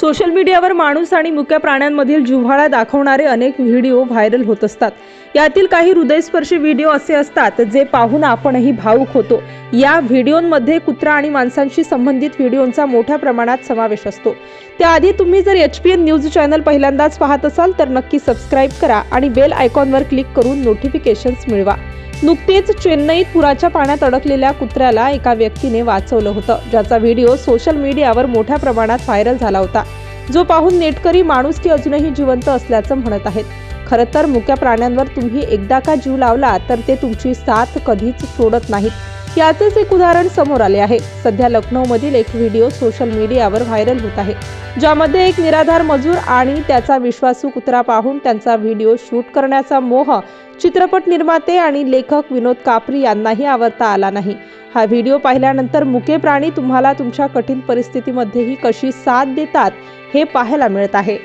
Social मीडियावर माणूस आणि मुक्या प्राण्यांमधील जिव्हाळा दाखवणारे अनेक व्हिडिओ व्हायरल होत असतात. यातील काही हृदयस्पर्शी व्हिडिओ असे असतात जे पाहून आपणही भावुक होतो. या व्हिडिओंमध्ये कुत्रा आणि माणसांशी संबंधित व्हिडिओंचा मोठ्या प्रमाणात समावेश असतो. त्याआधी तुम्ही जर H P N news channel पहिल्यांदाच पाहत असाल तर नक्की सबस्क्राईब करा आणि बेल आयकॉनवर क्लिक करून नोटिफिकेशन्स मिळवा. नुकतेच चेन्नईत पुराच्या पाण्यात अडकलेल्या कुत्र्याला एका व्यक्तीने वाचवलं होतं ज्याचा व्हिडिओ सोशल मीडियावर मोठ्या प्रमाणात व्हायरल झाला होता. जो पाहून नेटकरी माणूस की अजूनही जिवंत असल्याचं म्हणत आहेत. खरं तर मुक्या प्राण्यांवर तुम्ही एकदा का जीव लावला तर ते तुमची साथ कधीच सोडत नाहीत. याचेच एक उदाहरण समोर आले आहे. सध्या लखनौमधील एक व्हिडिओ सोशल मीडियावर व्हायरल होत आहे. ज्यामध्ये एक निराधार मजूर आणि त्याचा विश्वासू कुत्रा पाहून त्यांचा व्हिडिओ शूट करण्याचा मोह चित्रपट निर्माते आणि लेखक विनोद कापरी यांनाही आवरता आला नाही. हा व्हिडिओ पाहिल्यानंतर मुके प्राणी तुम्हाला तुमच्या कठीण परिस्थितीमध्येही कशी साथ देतात हे पाहायला मिळत आहे.